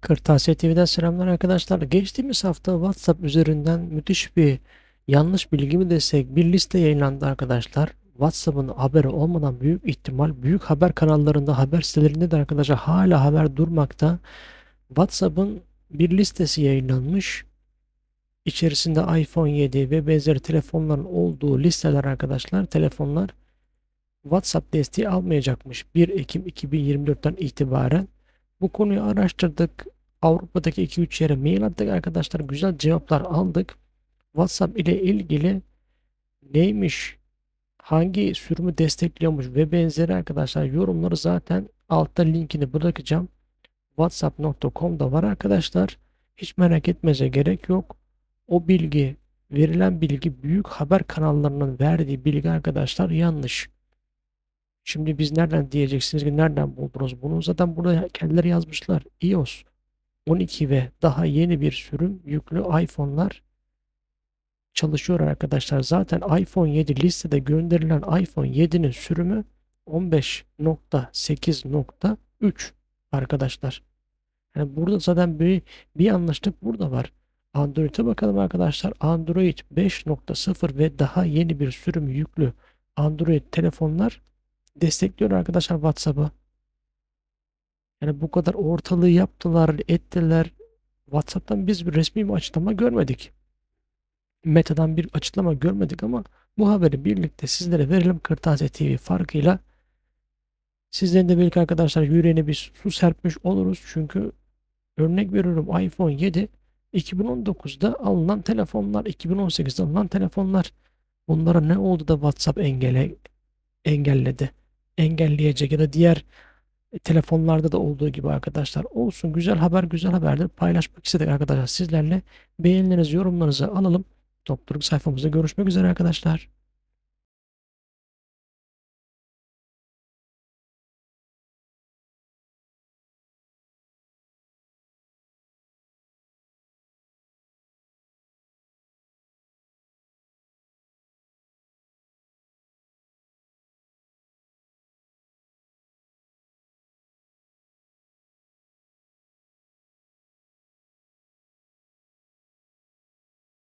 Kırtasiye TV'den selamlar arkadaşlar. Geçtiğimiz hafta WhatsApp üzerinden müthiş bir yanlış bilgi mi desek bir liste yayınlandı arkadaşlar. WhatsApp'ın haberi olmadan büyük ihtimal büyük haber kanallarında haber sitelerinde de arkadaşlar hala haber durmakta. WhatsApp'ın bir listesi yayınlanmış. İçerisinde iPhone 7 ve benzeri telefonların olduğu listeler arkadaşlar telefonlar WhatsApp desteği almayacakmış 1 Ekim 2024'ten itibaren. Bu konuyu araştırdık. Avrupa'daki 2-3 yere mail attık arkadaşlar. Güzel cevaplar aldık. WhatsApp ile ilgili neymiş, hangi sürümü destekliyormuş ve benzeri arkadaşlar yorumları zaten altta linkini bırakacağım. whatsapp.com'da var arkadaşlar. Hiç merak etmenize gerek yok. O bilgi, verilen bilgi büyük haber kanallarının verdiği bilgi arkadaşlar yanlış. Şimdi biz nereden diyeceksiniz ki nereden buldunuz bunu? Zaten burada kendileri yazmışlar. iOS 12 ve daha yeni bir sürüm yüklü iPhone'lar çalışıyor arkadaşlar. Zaten iPhone 7 listede gönderilen iPhone 7'nin sürümü 15.8.3 arkadaşlar. Yani burada zaten bir, bir yanlışlık burada var. Android'e bakalım arkadaşlar. Android 5.0 ve daha yeni bir sürüm yüklü Android telefonlar destekliyor arkadaşlar WhatsApp'ı. Yani bu kadar ortalığı yaptılar, ettiler. WhatsApp'tan biz bir resmi bir açıklama görmedik. Meta'dan bir açıklama görmedik ama bu haberi birlikte sizlere verelim Kırtasiye TV farkıyla. Sizlerin de belki arkadaşlar yüreğine bir su serpmiş oluruz. Çünkü örnek veriyorum iPhone 7 2019'da alınan telefonlar, 2018'de alınan telefonlar. Bunlara ne oldu da WhatsApp engele, engelledi? Engelleyecek ya da diğer e, telefonlarda da olduğu gibi arkadaşlar. Olsun güzel haber güzel haberdir. Paylaşmak istedik arkadaşlar sizlerle. Beğenilerinizi yorumlarınızı alalım. Doktorluk sayfamızda görüşmek üzere arkadaşlar.